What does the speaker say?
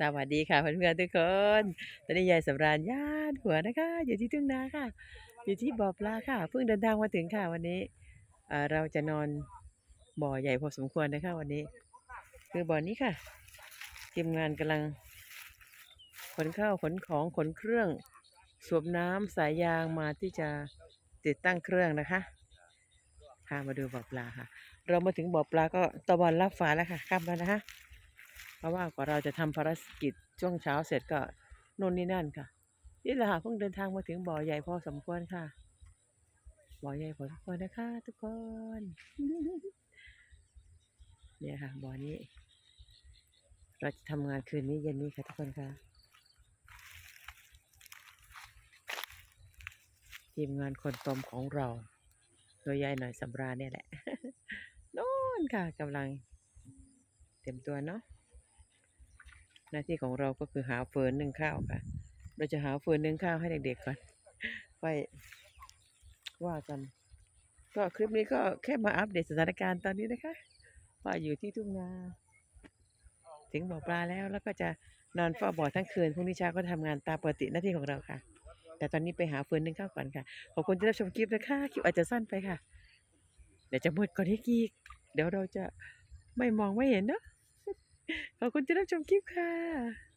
สวัสดีค่ะเพื่อนๆทุกคน ตอนนี้ยายสำราญญาติหัวนะคะ อยู่ที่ทุ่งนาค่ะ อยู่ที่บ่อปลาค่ะ เพิ่งเดินทางมาถึงค่ะวันนี้เราจะนอนบ่อใหญ่พอสมควรนะคะวันนี้ คือบ่อนี้ค่ะทีมงานกำลังขนข้าวขนของขนเครื่องสวมน้ำสายยางมาที่จะติดตั้งเครื่องนะคะพามาดูบ่อปลาค่ะ เรามาถึงบ่อปลาก็ตะวันรับฟ้าแล้วค่ะค่ำแล้วนะคะ ราะว่ากว่าเราจะทำภารกิจช่วงเช้าเสร็จก็นนนี่นั่นค่ะนี่แหละค่ะเพิ่งเดินทางมาถึงบ่อใหญ่พอสมควรค่ะ บ่อใหญ่พอสมควรนะคะ ทุกคน เนี่ยค่ะบ่อนี้ เราจะทำงานคืนนี้เย็นนี้ค่ะทุกคนค่ะ ทีมงานคนตมของเราโดยยายหน่อยสำราญเนี่ยแหละโน่นค่ะกำลังเต็มตัวเนาะ หน้าที่ของเราก็คือหาเฟิร์นนึ่งข้าวค่ะ เราจะหาเฟิร์นนึ่งข้าวให้เด็กๆก่อนไปว่ากัน ก็คลิปนี้ก็แค่มาอัปเดตสถานการณ์ตอนนี้นะคะว่าอยู่ที่ทุ่งนาถึงบ่อปลาแล้วแล้วก็จะนอนเฝ้าบ่อทั้งคืนพรุ่งนี้เช้าก็ทำงานตามปกติหน้าที่ของเราค่ะ แต่ตอนนี้ไปหาเฟิร์นนึ่งข้าวก่อนค่ะขอบคุณที่รับชมคลิปนะคะคลิปอาจจะสั้นไปค่ะ เดี๋ยวจะหมดก่อนให้กีกเดี๋ยวเราจะไม่มองไม่เห็นเนาะ ขอบคุณที่รับชมคลิปค่ะ